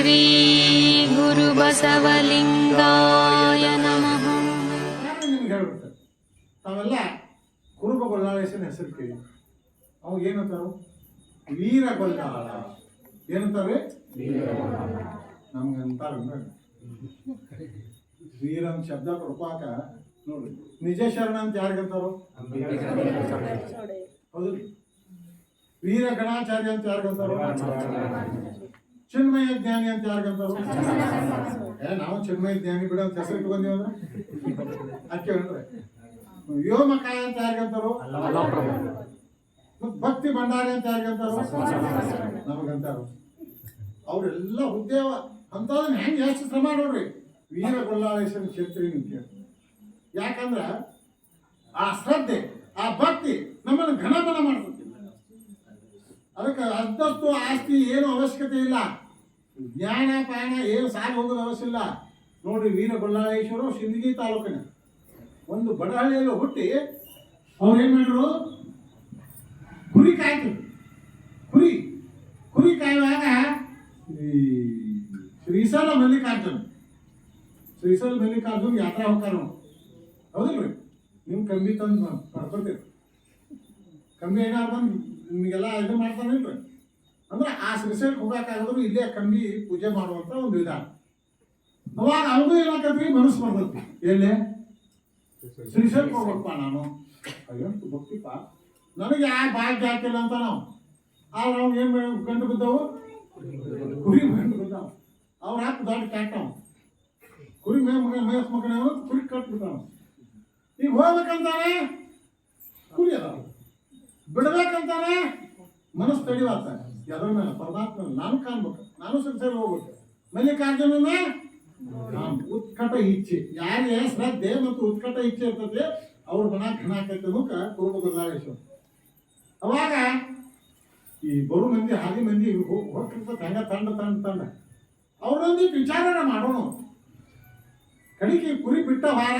ಶ್ರೀಗುರುಬಸವಲಿಂಗಾಯ ನಮಃ ನಾನು ನಿಮ್ಗೆ ಹೇಳ್ಬಿಡ್ತೇನೆ ತಾವೆಲ್ಲ ಕುರುಬ ಬಲ್ಲಾಳೇಶನ ಹೆಸರು ಕೇಳಿ ಅವು ಏನಂತಾವು ವೀರ ಬಲ್ಲಾಳ ಏನಂತಾರೆ? ನಮ್ಗಂತಾರ ವೀರನ್ ಶಬ್ದ ಕೊಡ್ಪಾಕ ನೋಡಿ ನಿಜ ಶರಣ ಅಂತ ಯಾರಿಗಂತಾರೋ ಹೌದು ವೀರ ಗಣಾಚಾರ್ಯ ಅಂತ ಯಾರಿಗಂತಾರೋ ಚಿನ್ಮಯ ಜ್ಞಾನಿ ಅಂತ ಯಾರಿಗಂತಾರು ಏ ನಾವು ಚಿನ್ಮಯ ಜ್ಞಾನಿ ಬಿಡ ಅಂತ ಹೆಸರು ಇಟ್ಕೊಂಡೀವಂದ್ರೆ ಅದಕ್ಕೆ ಹೇಳ್ರೆ ವ್ಯೋಮಕಾಯ ಅಂತ ಯಾರಿಗಂತಾರು ಭಕ್ತಿ ಭಂಡಾರಿ ಅಂತ ಯಾರಿಗಂತಾರು ನಮಗಂತಾರು. ಅವರೆಲ್ಲ ಉದ್ಯೋಗ ಅಂತದನ್ನ ಹೆಂಗೆ ಎಷ್ಟು ಶ್ರಮ ನೋಡ್ರಿ? ವೀರ ಗೊಲ್ಲಾಳೇಶ್ವರ ಕ್ಷೇತ್ರ ನಿಂತ ಯಾಕಂದ್ರ ಆ ಶ್ರದ್ಧೆ ಆ ಭಕ್ತಿ ನಮ್ಮನ್ನು ಘನಬಲ ಮಾಡ್ತದೆ. ಅದಕ್ಕೆ ಅರ್ಧತ್ತು ಆಸ್ತಿ ಏನು ಅವಶ್ಯಕತೆ ಇಲ್ಲ. ಜ್ಞಾನ ಪಾಯಣ ಏನು ಸಾಲ ಹೋಗೋದು ಅವಶ್ಯ ಇಲ್ಲ. ನೋಡ್ರಿ ವೀರ ಗೊಲ್ಲಾಳೇಶ್ವರ ಸಿಂದಗಿ ತಾಲೂಕಿನ ಒಂದು ಬಡಹಳ್ಳಿಯಲ್ಲಿ ಹುಟ್ಟಿ ಅವ್ರು ಏನ್ ಮಾಡಿದ್ರು? ಕುರಿ ಕಾಯ್ತು. ಕುರಿ ಕುರಿ ಕಾಯುವಾಗ ಈ ಶ್ರೀಸಲ ಮಲ್ಲಿಕಾರ್ಜುನ್ ಶ್ರೀಸಲ ಮಲ್ಲಿಕಾರ್ಜುನ್ ಯಾತ್ರಾ ಹೋಗ್ತಾರ ಹೌದಲ್ರಿ ಹೌದಿಲ್ರಿ? ನಿಮ್ ಕಂಬಿ ತಂದು ಪಡ್ಕೊತೀರಿ ಕಂಬಿ ಏನಾರು ಬಂದು ನಿಮಗೆಲ್ಲ ಇದು ಮಾಡ್ತಾನಿಲ್ರಿ ಅಂದ್ರೆ ಆ ಶ್ರೀಶೈಲಕ್ಕೆ ಹೋಗಕ್ಕಾಗದ್ರು ಇಲ್ಲೇ ಕಂಬಿ ಪೂಜೆ ಮಾಡುವಂಥ ಒಂದು ವಿಧಾನ. ಅವಾಗ ಅವ್ರಿಗೂ ಏನಾಕತ್ರಿ ಮನಸ್ಸು ಬರ್ತೈತಿ ಎಲ್ಲಿ? ಶ್ರೀಶೈಲಕ್ಕೆ ಹೋಗ್ಬೇಕಪ್ಪ ನಾನು. ಅಯ್ಯೋ, ಭಕ್ತಿಪ್ಪ. ನನಗೆ ಆ ಭಾಗ್ಯ ಹಾಕಿಲ್ಲ ಅಂತ ನಾವು. ಆದ್ರೆ ನಾವು ಏನು ಗಂಟು ಬಿದ್ದವು ಕುರಿ ಗಂಟು ಬಿದ್ದಾವ ಅವ್ರ ಹಾಕಿ ದೊಡ್ಡ ಕ್ಯಾಟವ್ ಕುರಿ ಮೇ ಮಗ ಮೇಸ್ ಮಗನ ಕುರಿ ಕಟ್ಬಿಟ್ಟಾವ ಈಗ ಹೋಗ್ಬೇಕಂತಾನೆ ಕುರಿ ಅದಾವ ಬಿಡ್ಬೇಕಂತಾನೆ ಮನಸ್ಸು ತಡಿವಾತ ಎದ್ರ ಮೇಲೆ ಪರಮಾತ್ಮ ನಾನು ಕಾಣ್ಬೇಕು. ನಾನು ಸಂಸಾರ ಹೋಗ್ಬೇಕು. ಮಲ್ಲಿಕಾರ್ಜುನನ ನಾನು. ಉತ್ಕಟ ಇಚ್ಛೆ. ಯಾರಿಗೆ ಶ್ರದ್ಧೆ ಮತ್ತು ಉತ್ಕಟ ಇಚ್ಛೆ ಇರ್ತದೆ ಅವ್ರ ಮನ ಆಕೈತೆ ಅನ್ನೋಕ ಕುರುಬ ಗುರುದಾಳೇಶ್ವರ ಅವಾಗ ಈ ಬರು ಮಂದಿ, ಹಾದಿ ಮಂದಿ ಹೋಗ್- ಹೋಗ್ತಿರ್ತದೆ ಹಂಗ ತಂಡ ತಂಡ ತಂಡ. ಅವ್ರೊಂದು ವಿಚಾರನ ಮಾಡೋಣ ಕಡಿಕೆ ಕುರಿ ಬಿಟ್ಟ ವಾರ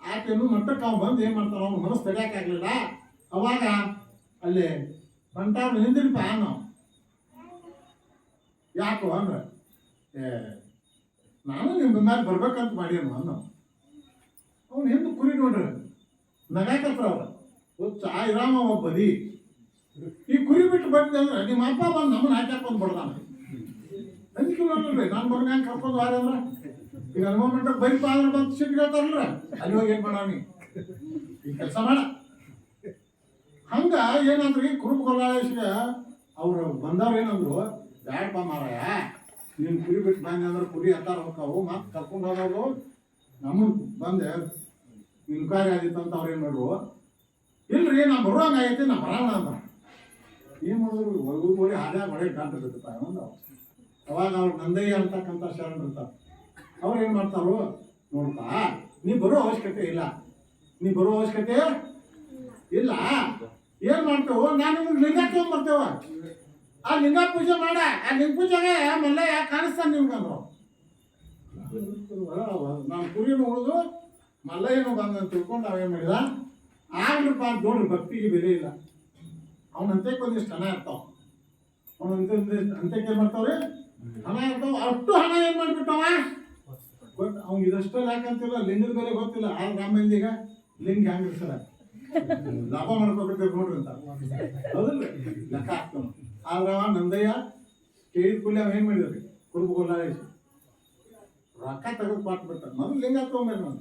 ಆಕೆನು ಮಟ್ಟಕ್ಕೆ ಅವ್ನು ಬಂದು ಏನು ಮಾಡ್ತಾನೆ ಅವ್ನು ಮನಸ್ಸು ತಡಿಯಕ್ಕಾಗ್ಲಿಲ್ಲ ಅವಾಗ ಅಲ್ಲಿ ಬಂಟಾವ್ ಹಿಂದಿನ ನಾವು ಯಾಕೋ ಅಂದ್ರೆ, ಏ, ನಾನು ನಿಮ್ಮ ಮೇಲೆ ಬರ್ಬೇಕಂತ ಮಾಡ್ಯಾನು ಅನ್ನೋ? ಅವ್ನು ಹಿಂದೆ ಕುರಿ ನೋಡ್ರಿ. ನಗಾಕತ್ರ ಅವ್ರ. ಹುಚ್ಚ ಇರಾಮ ಬದಿ ಈ ಕುರಿ ಬಿಟ್ಟು ಬಂದೆ ಅಂದ್ರೆ ನಿಮ್ಮ ಅಪ್ಪ ಬಂದು ನಮ್ಮನ್ನ ಹಾಕ್ಯಾಕೊಂಡು ಬಡ್ದಾನ. ಅಂಜಿಕೆ ನೋಡ್ರಿ ನಾನು ಮಗನ ಕರ್ಕೊಂಡು ಬಾರ ಅಂದ್ರೆ? ಈಗ ಹನುಮಾನ್ ಬೈಪ್ ಆದ್ರೆ ಬಂದು ಸಿಟ್ಟಿಗೆ ಹೇಳ್ತಾರಲ್ರ ಅಲ್ಲಿ ಹೋಗಿ ಏನು ಮಾಡೋಣ ಈ ಕೆಲಸ ಮಾಡ. ಹಂಗ ಏನಂದ್ರಿ ಕುರುಬ ಅವರು ಅವ್ರು ಬಂದವ್ರು ಏನಂದ್ರು, ಬ್ಯಾಡಪ್ಪ ಮಾರಾಯ, ನೀನು ಕುರಿ ಬಿಟ್ಟು ಬಂದೆ ಅಂದ್ರೆ ಕುರಿ ಹತ್ತಾರ ಹೋಗ್ತಾವು ಮತ್ತೆ ಕರ್ಕೊಂಡು ಹೋದವ್ರು ನಮ್ಮ ಬಂದೆ ಇನ್ಕ್ವೈರಿ ಆಗಿತ್ತು ಅಂತ ಅವ್ರು ಏನ್ ಮಾಡ್ರು, ಇಲ್ರಿ ನಾ ಬರೋಂಗ ಆಗೈತಿ ನಾ ಬರೋಣ ಅಂತ. ಏನು ಮಾಡಿದ್ರು ಒಳಗು ನೋಡಿ ಹಾದ್ಯಾಗ ಒಳ್ಳೆ ಗಂಟು ಬಿಡ್ತಪ್ಪ ಒಂದು ಅವಾಗ ಅವ್ರು ನಂದಯ್ಯ ಅಂತಕ್ಕಂಥ ಶರಣ ಇರ್ತಾರೆ. ಅವ್ರು ಏನು ಮಾಡ್ತಾರು ನೋಡ್ತಾ ನೀ ಬರೋ ಅವಶ್ಯಕತೆ ಇಲ್ಲ. ನೀ ಬರೋ ಅವಶ್ಯಕತೆ ಇಲ್ಲ. ಏನ್ ಮಾಡ್ತೇವೆ? ನಾನು ನಿಮ್ಗೆ ಲಿಂಗ ತಗೊಂಡ್ಬರ್ತೇವ ಆ ಲಿಂಗ ಪೂಜೆ ಮಾಡ. ಆ ಲಿಂಗ ಪೂಜೆಗೆ ಮಲ್ಲ ಕಾಣಿಸ್ತಾನೆ ನಿಮ್ಗಂದ್ರು ನಾವು ಕುರಿನು ಉಳಿದು ಮಲ್ಲಯ್ಯನು ಬಂದ ತಿಳ್ಕೊಂಡು ಅವೇನು ಮಾಡಿದ? ಅಂತ ನೋಡ್ರಿ ಭಕ್ತಿಗೆ ಬೆಲೆ ಇಲ್ಲ. ಅವನಂತೆ ಒಂದಿಷ್ಟು ಹಣ ಇರ್ತಾವ. ಅವನಂತೆ ಅಂತ್ಯಕ್ಕೆ ಏನು ಮಾಡ್ತಾವ್ರಿ? ಹಣ ಇರ್ತಾವ. ಅಷ್ಟು ಹಣ ಏನು ಮಾಡ್ಬಿಟ್ಟವ? ಬಟ್ ಅವ್ನಿಗೆ ಇದಷ್ಟೇ ಯಾಕಂತಿಲ್ಲ? ಲಿಂಗದ ಬೆಲೆ ಗೊತ್ತಿಲ್ಲ. ಆ ರಾಮ ಈಗ ಲಿಂಗ ಇರ್ತಾರ ಲಾಭ ಮಾಡ್ಕೋಬೇಕು ನೋಡ್ರಿ ಅಂತ. ಹೌದಿಲ್ರಿ? ಲೆಕ್ಕ ಹಾಕ್ತಾನ ಆದ್ರ ನಂದಯ್ಯ ಕೇಳಿದ ಕೂಲಿ ಅವ ಏನ್ ಮಾಡಿದ್ರಿ ಕುರುಬಲ್ಲ ರೊಕ್ಕ ತೆಗೆದು ಪಾಟ್ ಬಿಟ್ಟ. ಮೊದಲು ಲಿಂಗ ತಗೊಂಬೇಕು ನಾನು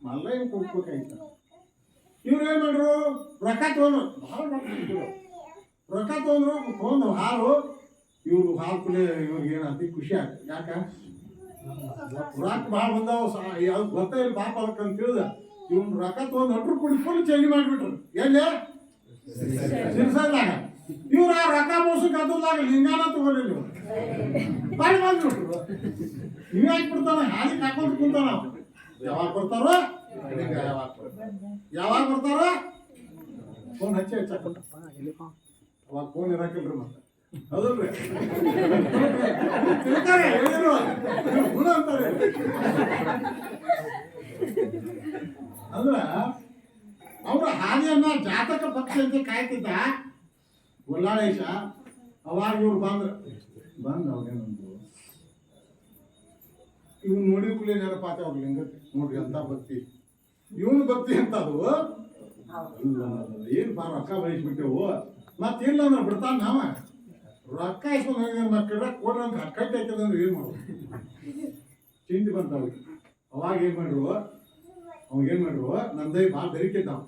ಮಲ್ಲಯ್ಯ ಕೊಡ್ಬೇಕಾಯ್ತ ಇವ್ರು ಏನ್ ಮಾಡ್ರು? ರೊಕ್ಕ ತಗೊಂಡ್ರು. ಭಾಳ ರೊಕ್ಕ. ರೊಕ್ಕ ತಗೊಂಡ್ರು, ತಗೊಂಡು ಹಾಲು. ಇವ್ರು ಹಾಲು ಕುಲೆ ಇವ್ರಿಗೆ ಅತಿ ಖುಷಿ ಆಗ್ತದೆ ಯಾಕ? ರೊಕ್ಕ ಭಾಳ ಬಂದಾವ. ಯಾವ್ದು ಗೊತ್ತ ಇಲ್ಲ ಪಾಪ ಅದಕ್ಕೆ ಅಂತ ತಿಳಿದ. ಇವ್ನು ರೊಕ್ಕ ತಗೊಂಡು ಹೊಟ್ರು ಕುಡಿ ಫುಲ್ ಚೇಂಜ್ ಮಾಡಿಬಿಟ್ರು. ಎಲ್ಲಿ? ಸಿರ್ಸಲ್ದಾಗ ಇವ್ರು ಆ ರೊಕ್ಕ ಮೋಸ ಗದ್ದಲ್ದಾಗ ಲಿಂಗಾನ ತಗೊಳ್ಳಿಲ್ಲ ಬಾಯ್ ಬಂದ್ಬಿಟ್ರು. ನೀವ್ ಯಾಕೆ ಬಿಡ್ತಾನ ಹಾಲಿ ಕಾಕೊಂಡು ಕುಂತಾನ ಯಾವಾಗ ಬರ್ತಾರೋ? ಯಾವಾಗ ಬರ್ತಾರೋ. ಫೋನ್ ಹಚ್ಚಿ ಹಚ್ಚ ಅವಾಗ ಫೋನ್ ಇರಾಕಿಲ್ರಿ ಮತ್ತೆ. ಹೌದಲ್ರಿ? ತಿಳ್ತಾರೆ, ಹೇಳಿದ್ರು ಅಂತಾರೆ. ಅಂದ್ರ ಅವರು ಹಾನಿಯನ್ನ ಜಾತಕ ಪಕ್ಷ ಅಂತ ಕಾಯ್ತಿದ್ದ. ಗುಲ್ಲಾಳೇಶ ಅವಾಗ ಇವ್ರು ಬಂದ್ರು. ಬಂದು ಅವ್ರೇನಂದ್ರು? ಇವ್ನು ನೋಡಿ ಕೂಡಲೇ ನೆನಪಾತ ಅವ್ರ ಲಿಂಗಕ್ಕೆ ನೋಡ್ರಿ ಅಂತ ಭಕ್ತಿ. ಇವನು ಭಕ್ತಿ ಅಂತ ಅದು ಏನು ಬಾ ರೊಕ್ಕ ಬಯಸ್ಬಿಟ್ಟೆವು ಮತ್ತಿಲ್ಲ ಅಂದ್ರೆ ಬಿಡ್ತಾನ ನಾವ? ರೊಕ್ಕ ಇಸ್ಕೊಂಡು ಹೋಗಿದ್ರೆ ಮಕ್ಕಳ ಕೊಡ್ರಿ ಅಂತ ಕಟ್ಟಿ ಹಾಕಿದ್ರೆ ಏನು ಮಾಡೋದು? ಚಿಂತೆ ಬಂತ ಅವ್ರಿಗೆ. ಅವಾಗ ಏನು ಮಾಡ್ರು? ಅವಾಗ ಏನು ಮಾಡ್ರು ನಂದೈ ಭಾಳ ಬೆರಿಕಿದ್ದಾವ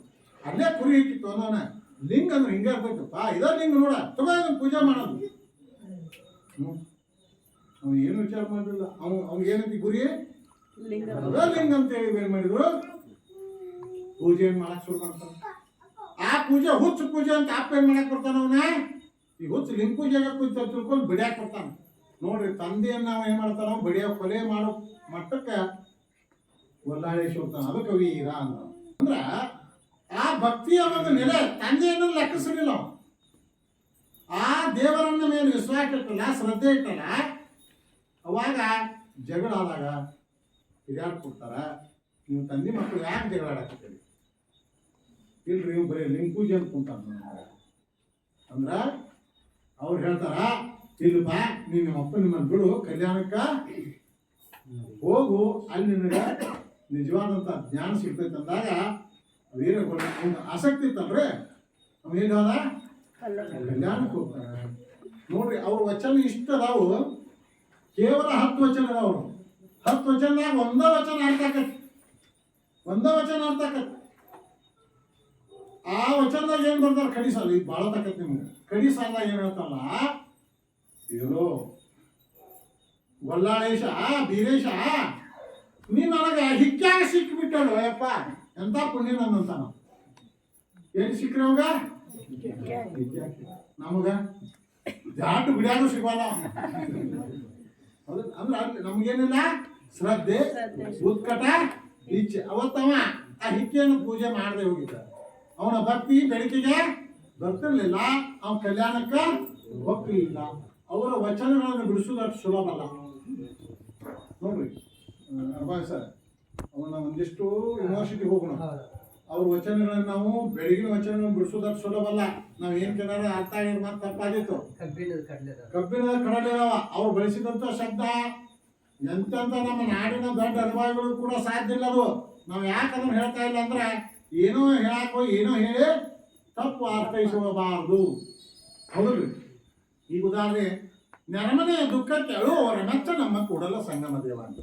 ಅಲ್ಲೇ ಕುರಿ ಹಿಕ್ಕಿತ್ತು ಅನ್ನೋನ. ಲಿಂಗ ಅಂದ್ರೆ ಹಿಂಗೆ ಇರ್ತೈತಪ್ಪ ಇದ ಲಿಂಗ ನೋಡ. ತುಂಬಾ ಪೂಜೆ ಮಾಡೋದು. ಅವನು ಏನು ವಿಚಾರ ಮಾಡಲಿಲ್ಲ. ಅವ್ನು ಅವ್ನಿಗೆ ಏನಂತಿ ಗುರಿ ಅದ ಲಿಂಗ ಅಂತ ಹೇಳಿ ಏನ್ ಮಾಡಿದ್ರು? ಪೂಜೆ ಮಾಡಕ್ ಶುರು ಮಾಡ್ತಾನ? ಆ ಪೂಜೆ ಹುಚ್ಚು ಪೂಜೆ ಅಂತ ಆಪ್ ಏನು ಮಾಡಕ್ ಬರ್ತಾನ ಅವನ? ಈ ಹುಚ್ಚು ಲಿಂಗ ಪೂಜೆಗೆ ಕುಂತ ತಿಳ್ಕೊಂಡು ಬಿಡ್ಯಾಕ್ ಬರ್ತಾನ. ನೋಡ್ರಿ ತಂದೆಯನ್ನ ಏನು ಏನ್ ಮಾಡ್ತಾನ? ಬಡಿಯೋ ಕೊಲೆ ಮಾಡೋ ಮಟ್ಟಕ್ಕ ಒಲ್ಲಾಳೇಶ್ ಅದು ಕವಿ ಈರ ಅಂದ ಅಂದ್ರ ಆ ಭಕ್ತಿಯ ಒಂದು ನೆಲೆ ತಂದೆಯನ್ನು ಲೆಕ್ಕಿಸಲಿಲ್ಲ. ಆ ದೇವರನ್ನ ಮೇಲೆ ವಿಶ್ವಾಸ ಇಟ್ಟಲ್ಲ, ಶ್ರದ್ಧೆ ಇಟ್ಟಲ್ಲ. ಅವಾಗ ಜಗಳ ಆದಾಗ ಕೊಡ್ತಾರ? ನೀವು ತಂದೆ ಮಕ್ಕಳು ಯಾಕೆ ಜಗಳ ಆಡಕತ್ತೀರಿ? ಇಲ್ರಿ ನೀವು ಬರೀ ಲಿಂಕೂಜಿ ಅಂತ ಕುಂತಾನ ಅಂದ್ರೆ ಅವ್ರು ಹೇಳ್ತಾರ ಇಲ್ಲಿ ಬಾ ನೀ ನಿಮ್ಮ ಅಪ್ಪ ನಿಮ್ಮನ್ನು ಬಿಡು, ಕಲ್ಯಾಣಕ್ಕ ಹೋಗು, ಅಲ್ಲಿ ನಿನಗ ನಿಜವಾದಂತ ಜ್ಞಾನ ಸಿಗ್ತೈತೆ ಅಂದಾಗ ವೀರ ಒಂದು ಆಸಕ್ತಿ ಇತ್ತಲ್ರಿ ಅವ್ನು ಏನು ಹೇಳ್ದ? ಕಲ್ಯಾಣಕ್ಕೆ ಹೋಗ್ತಾನೆ ನೋಡ್ರಿ, ಅವ್ರ ವಚನ ಇಷ್ಟ ಅದಾವು ಕೇವಲ ಹತ್ತು ವಚನ ಅವರು. ಹತ್ತು ವಚನದಾಗ ಒಂದ ವಚನ ಅರ್ಥ ಆಕತ್. ಒಂದ ವಚನ ಅರ್ಥ ಆಕತ್. ಆ ವಚನದಾಗ ಏನ್ ಬರ್ತಾರೆ? ಕಡಿ ಸಾಲ ಇದು ಭಾಳ ತಾಕತ್ ನಿಮ್ಗೆ. ಕಡಿ ಸಾಲದಾಗ ಏನ್ ಹೇಳ್ತಾರಲ್ಲ? ಇವರು ಗೊಲ್ಲಾಳೇಶ ಬೀರೇಶ ನೀ ನನಗೆ ಹಿಕ್ಕ್ಯಾಗ ಸಿಕ್ಕಿಬಿಟ್ಟಳು ಅಯ್ಯಪ್ಪ. ಎಂತ ಪುಣ್ಯ ನನ್ನಂತ ನಾವು ಏನು ಸಿಕ್ಕ್ರಿ ಅವಾಗ? ನಮಗ? ಜಾಟ್ ಬಿಡಾನು ಸಿಗೋಲ್ಲ ಅಂದ್ರೆ ಅಲ್ಲಿ ನಮ್ಗೇನಿಲ್ಲ? ಶ್ರದ್ಧೆ, ಉತ್ಕಟ ಇಚ್ಛೆ ಅವತ್ತವ ಆ ಹಿಕ್ಕೆಯನ್ನು ಪೂಜೆ ಮಾಡದೆ ಹೋಗಿದ್ದ. ಅವನ ಭಕ್ತಿ ಬೆಳಕಿಗೆ ಬರ್ತಿರ್ಲಿಲ್ಲ, ಅವನ ಕಲ್ಯಾಣಕ್ಕೆ ಹೋಗ್ತಿರ್ಲಿಲ್ಲ ಅವರ ವಚನಗಳನ್ನು ಬಿಡಿಸೋದು ಅಷ್ಟು ಸುಲಭ ಅಲ್ಲ. ನೋಡ್ರಿ. ಅರ್ಬಾಯ್ ಸರ್ ಅವನ ಒಂದಿಷ್ಟು ಯೂನಿವರ್ಸಿಟಿ ಹೋಗೋಣ. ಅವ್ರ ವಚನಗಳನ್ನು ನಾವು ಬೆಳಗಿನ ವಚನಗಳನ್ನು ಬಿಡಿಸೋದಕ್ಕೆ ಸುಲಭಲ್ಲ ನಾವು ಏನು ನಾವ್ ಏನ್ ಕೇಳಾರ ಅರ್ಥ ಆಗಿರೋ ಮಾತು ತಪ್ಪಾಗಿತ್ತು. ಕಬ್ಬಿಣದ ಕಡಲೆ ಕಬ್ಬಿಣದ ಕಡಲೆವ ಅವ್ರು ಬಳಸಿದಂತ ಶಬ್ದ. ಎಂತೆಂಥ ನಮ್ಮ ನಾಡಿನ ದೊಡ್ಡ ಅನುಭವಿಗಳು ಕೂಡ ಸಾಧ್ಯ ಇಲ್ಲ ಅದು. ನಾವು ಯಾಕೆ ಅದನ್ನು ಹೇಳ್ತಾ ಇಲ್ಲ ಅಂದ್ರೆ ಏನೋ ಹೇಳಾಕೋ ಏನೋ ಹೇಳಿ ತಪ್ಪು ಅರ್ಥೈಸಬಾರದು ಹೌದು ಈಗ ಉದಾಹರಣೆ ನೆರಮನೆಯ ದುಃಖಕ್ಕೆ ಅಳುವವರ ಮೆಚ್ಚ ನಮ್ಮ ಕೂಡಲ ಸಂಗಮ ದೇವ ಅಂತ.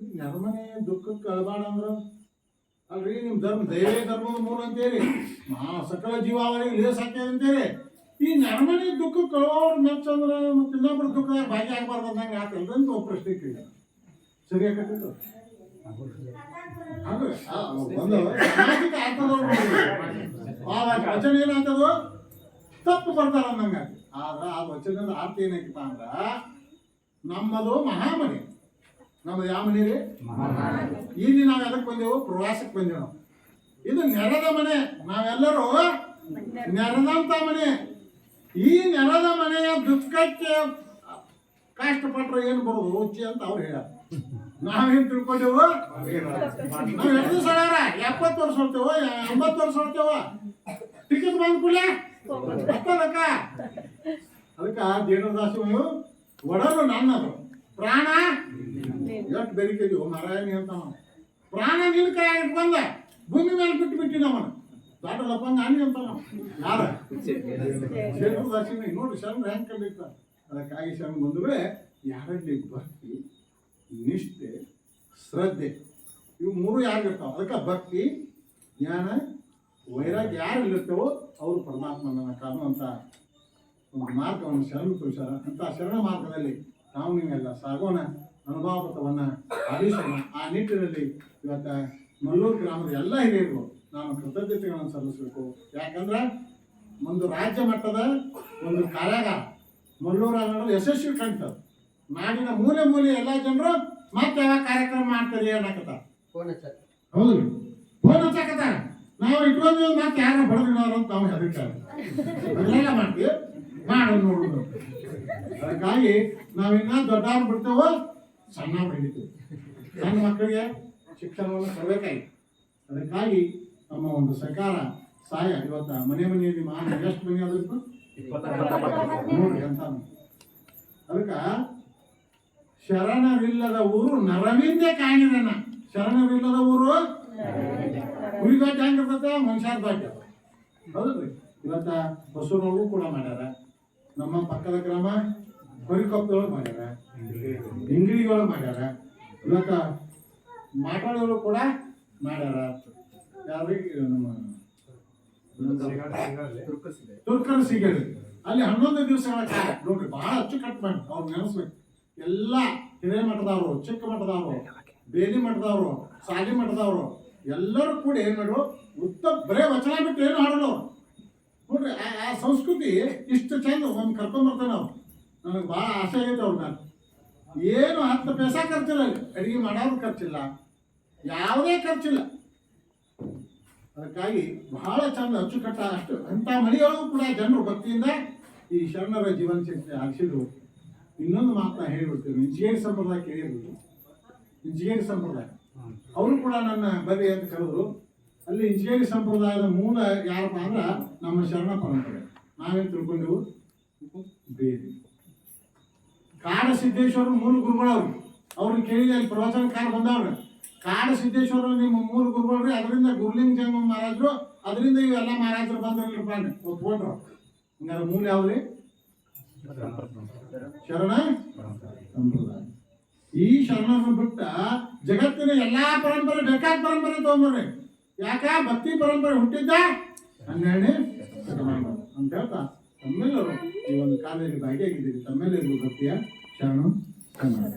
ಈ ನೆರಮನೆಯ ದುಃಖಕ್ಕೆ ಅಳಬಾಡ ಅಂದ್ರ. ಅಲ್ರಿ ನಿಮ್ ಧರ್ಮ ದೈವೇ ಧರ್ಮದ ಮೂಲ ಅಂತೇರಿ. ಮಾ ಸಕಲ ಜೀವಾವಳಿಗೆ ಲೇಸ್ ಹಾಕ್ಯದ ಅಂತೇಳಿ ಈ ನೆರಮನೆ ದುಃಖ ಕಳೋರ್ ಮೆಚ್ಚ ಅಂದ್ರ ಮತ್ತೆ ಇನ್ನೊಬ್ರ ದುಃಖದಾಗ ಭಾಗಿ ಆಗ್ಬಾರ್ದು ಅಂದಂಗೆ ಆತಲ್ರಿ ಅಂತ ಒಬ್ಬ ಪ್ರಶ್ನೆ ಕೇಳಿ ಸರಿ ಆಕತ್ತಿತ್ತು ಅಂದ್ರೆ ಆ, ಒಂದು ಸಾಮಾಜಿಕ ಬಂದಿದೆ. ಆ ವಚನ ಏನಾಗ್ತದ ತಪ್ಪು ಬರ್ತಾರ ಅಂದಂಗ ಆದ್ರೆ ಆ ವಚನದ ಅರ್ಥ ಏನೈತಪ್ಪ ಅಂದ್ರ ನಮ್ಮದು ಮಹಾಮನೆ. ನಮ್ಮದು ಯಾವ ಮನೆ ರೀ? ಇಲ್ಲಿ ನಾವು ಎದಕ್ಕೆ ಬಂದೆವು? ಪ್ರವಾಸಕ್ಕೆ ಬಂದೆವು. ಇದು ನೆಲದ ಮನೆ. ನಾವೆಲ್ಲರೂ ನೆಲದಂತ ಮನೆ. ಈ ನೆಲದ ಮನೆಯ ದುಃಖಕ್ಕೆ ಕಷ್ಟಪಟ್ರೆ ಏನು ಬರೋದು? ಹುಚ್ಚಿ ಅಂತ ಅವ್ರು ಹೇಳ ನಾವೇನ್ ತಿಳ್ಕೊಂಡೆವು? ನಾವ್ ಎರಡು ಸಾವಿರ ಎಪ್ಪತ್ತು ವರ್ಷ ಹೊಡ್ತೇವ ಎಂಬತ್ತು ವರ್ಷ ಹೊಡ್ತೇವ ಟಿಕೆಟ್ ಬಂದ್ ಅದಕ್ಕ ಅದಕ್ಕೆ ಅದಕ್ಕ ದೇವದಾಸಿ ಒಡಲು ನನ್ನದು. ಪ್ರಾಣ? ಎಷ್ಟು ಬೆರಿಕಿದ್ವು ನಾರಾಯಣ ಅಂತ ನಾವು. ಪ್ರಾಣ ನಿನ್ ಕೈ ಇಟ್ಕೊಂಡ ಭೂಮಿ ಮೇಲೆ ಬಿಟ್ಟು ಬಿಟ್ಟಿ ನಮ್ಮನ್ನ ದೊಡ್ಡ ಲಪ್ಪಂಗ ನಾನು ಅಂತ ನಾವು ಯಾರ ದೇವದಾಸಿ ನೋಡ್ರಿ ಶರಣ ಹೆಂಗ್ ಅದಕ್ಕೆ ಅದಕ್ಕಾಗಿ ಶರಣ ಬಂದ್ರೆ ಯಾರಲ್ಲಿ ಭಕ್ತಿ ನಿಷ್ಠೆ ಶ್ರದ್ಧೆ ಇವು ಮೂರು ಯಾರಿರ್ತಾವ ಅದಕ್ಕೆ ಭಕ್ತಿ ಜ್ಞಾನ ವೈರಾಗ್ಯ ಯಾರು ಇಲ್ಲಿರ್ತೇವೋ ಅವರು ಪರಮಾತ್ಮನನ್ನ ಅಂತ ಒಂದು ಮಾರ್ಗವನ್ನು ಶರಣ ಪುರುಷ ಅಂತ ಶರಣ ಮಾರ್ಗದಲ್ಲಿ ನಾವು ನೀವೆಲ್ಲ ಸಾಗೋಣ ಅನುಭವಪಥವನ್ನು ಆಲಿಸೋಣ ಆ ನಿಟ್ಟಿನಲ್ಲಿ ಇವತ್ತ ಮಲ್ಲೂರು ಗ್ರಾಮದ ಎಲ್ಲ ಹಿರಿಯರು ನಾನು ಕೃತಜ್ಞತೆಗಳನ್ನು ಸಲ್ಲಿಸಬೇಕು. ಯಾಕಂದ್ರೆ ಒಂದು ರಾಜ್ಯ ಮಟ್ಟದ ಒಂದು ಕಾರ್ಯಾಗಾರ ಮಲ್ಲೂರು ಅನ್ನೋದು ಯಶಸ್ವಿ ಕಾಣ್ತದೆ ನಾಡಿನ ಮೂಲೆ ಮೂಲೆ ಎಲ್ಲ ಜನರು ಮತ್ತೆ ಯಾವ ಕಾರ್ಯಕ್ರಮ ಮಾಡ್ತಾರೆ ಹಚ್ಚ ಹೌದು. ಫೋನ್ ಹಚ್ಚಾಕತ್ತಾರ. ನಾವು ಇಟ್ಕೊಂಡು ಮತ್ತೆ ಯಾರ ಬಡದಿನವ್ರು ಅಂತ ನಾವು ಹೆದರ್ತಾರೆ ಮಾಡ್ತೀವಿ. ಮಾಡೋದು ನೋಡುದು ಅದಕ್ಕಾಗಿ ನಾವಿನ್ನ ದೊಡ್ಡವ್ರು ಬಿಡ್ತೇವೋ, ಸಣ್ಣ ಬೆಳಿತೀವಿ ಸಣ್ಣ ಮಕ್ಕಳಿಗೆ ಶಿಕ್ಷಣವನ್ನು ಕೊಡಬೇಕಾಗಿ ಅದಕ್ಕಾಗಿ ನಮ್ಮ ಒಂದು ಸರ್ಕಾರ ಸಹಾಯ ಇವತ್ತ ಮನೆ ಮನೆಯಲ್ಲಿ ಮಾನ ಎಷ್ಟು ಮನೆ ಅದಕ್ಕೆ ನೋಡ್ರಿ ಅಂತ ಅದಕ್ಕೆ ಶರಣವಿಲ್ಲದ ಊರು ನರವಿಂದೆ ಕಾಣಿರನ ಶರಣವಿಲ್ಲದ ಊರು ಕುರಿಗಾಟ ಹೆಂಗಿರ್ತೈತೆ ಮನುಷ್ಯರ ದಾಟ ಹೌದ್ರಿ ಇವತ್ತ ಬಸವನವ್ರಿಗೂ ಕೂಡ ಮಾಡ್ಯಾರ. ನಮ್ಮ ಪಕ್ಕದ ಗ್ರಾಮ ಹೊರಿಕೊಪ್ಪದೊಳಗೆ ಮಾಡ್ಯಾರ ಇಂಗ್ಳಿಗೊಳಗೆ ಮಾಡ್ಯಾರ ಇವತ್ತ ಮಾತಾಡೋರು ಕೂಡ ಮಾಡ್ಯಾರ ಯಾರಿಗೆ ನಮ್ಮ ತುರ್ಕರ ಸಿಗಲಿ ಅಲ್ಲಿ ಹನ್ನೊಂದು ದಿವಸಗಳ ಕಾಲ ನೋಡ್ರಿ ಬಹಳ ಕಟ್ ಮಾಡಿ, ಅವ್ರು ನೆನೆಸ್ಬೇಕು. ಎಲ್ಲ ಹಿರೇ ಮಠದವರು, ಚಿಕ್ಕ ಮಠದವರು, ಬೇಲಿ ಮಠದವರು, ಸಾಲಿ ಮಠದವರು, ಎಲ್ಲರೂ ಕೂಡ ಏನು ಮಾಡ್ರು ಉತ್ತ ಬರೇ ವಚನ ಬಿಟ್ಟು ಏನು ಹಾಡೋರು. ನೋಡ್ರಿ, ಆ ಸಂಸ್ಕೃತಿ ಇಷ್ಟು ಚಂದ ಒಂದು ಕರ್ಕೊಂಡ್ ಬರ್ತಾನೆ ನಾವು ನನಗೆ ಬಹಳ ಆಸೆ ಆಗೈತೆ ಅವ್ರ ನಾನು ಏನು ಹತ್ತು ಪೈಸ ಖರ್ಚಿಲ್ಲ ಅಡಿಗೆ ಮಾಡೋದು ಖರ್ಚಿಲ್ಲ. ಯಾವುದೇ ಖರ್ಚಿಲ್ಲ. ಅದಕ್ಕಾಗಿ ಬಹಳ ಚಂದ ಅಚ್ಚುಕಟ್ಟ ಅಷ್ಟು ಅಂತ ಮನೆಯೊಳಗೂ ಕೂಡ ಜನರು ಭಕ್ತಿಯಿಂದ ಈ ಶರಣರ ಜೀವನ ಚರಿತ್ರೆ ಹಾಕಿಸಿದ್ರು. ಇನ್ನೊಂದು ಮಾತನ್ನ ಹೇಳಿಬಿಡ್ತೀನಿ. ಇಂಜಿಗೇರಿ ಸಂಪ್ರದಾಯ ಕೇಳಿರ್ಬೋದು ಇಂಜಿಗೇರಿ ಸಂಪ್ರದಾಯ. ಅವರು ಕೂಡ ನನ್ನ ಬರ್ರಿ ಅಂತ ಕರೆದ್ರು. ಅಲ್ಲಿ ಇಂಜಿಗೇರಿ ಸಂಪ್ರದಾಯದ ಮೂಲ ಯಾರಪ್ಪ ಅಂದ್ರೆ ನಮ್ಮ ಶರಣ ಪರಂಪರೆ. ನಾವೇನು ತಿಳ್ಕೊಂಡೆವು ಬೇರೆ. ಕಾಡ ಸಿದ್ದೇಶ್ವರ ಮೂಲ ಗುರುಗಳವ್ರು. ಅವ್ರಿಗೆ ಕೇಳಿದ ಅಲ್ಲಿ ಪ್ರವಚನಕಾರ ಬಂದವ್ರು. ಕಾಡ ಸಿದ್ದೇಶ್ವರ ನಿಮ್ಮ ಮೂಲ ಗುರುಗಳ್ರಿ ಅದರಿಂದ ಗುರುಲಿಂಗ ಜಂಗ ಮಹಾರಾಜರು, ಅದರಿಂದ ಇವೆಲ್ಲ ಮಹಾರಾಜರು ಬಂದ್ರಲ್ರಪ್ಪ. ಒಪ್ಕೊಂಡ್ರು. ಹಂಗಾರೆ ಮೂಲ ಯಾವ್ರಿ ಶರಣ? ಈ ಶರಣರನ್ನು ಬಿಟ್ಟ ಜಗತ್ತಿನ ಎಲ್ಲಾ ಪರಂಪರೆ, ಬೇಕಾದ ಪರಂಪರೆ ತಗೊಂಬರ್ರಿ. ಯಾಕ? ಭಕ್ತಿ ಪರಂಪರೆ ಹುಟ್ಟಿದ್ದ ಹನ್ನೆರಡನೇ ಅಂತ ಹೇಳ್ತಾ. ತಮ್ಮೆಲ್ಲರೂ ಈ ಒಂದು ಕಾಲದಲ್ಲಿ ಭಾಗಿಯಾಗಿದ್ದೀರಿ ತಮ್ಮೆಲ್ಲರಿಗೂ ಭಕ್ತಿಯ ಶರಣು ಕನ್ನಡ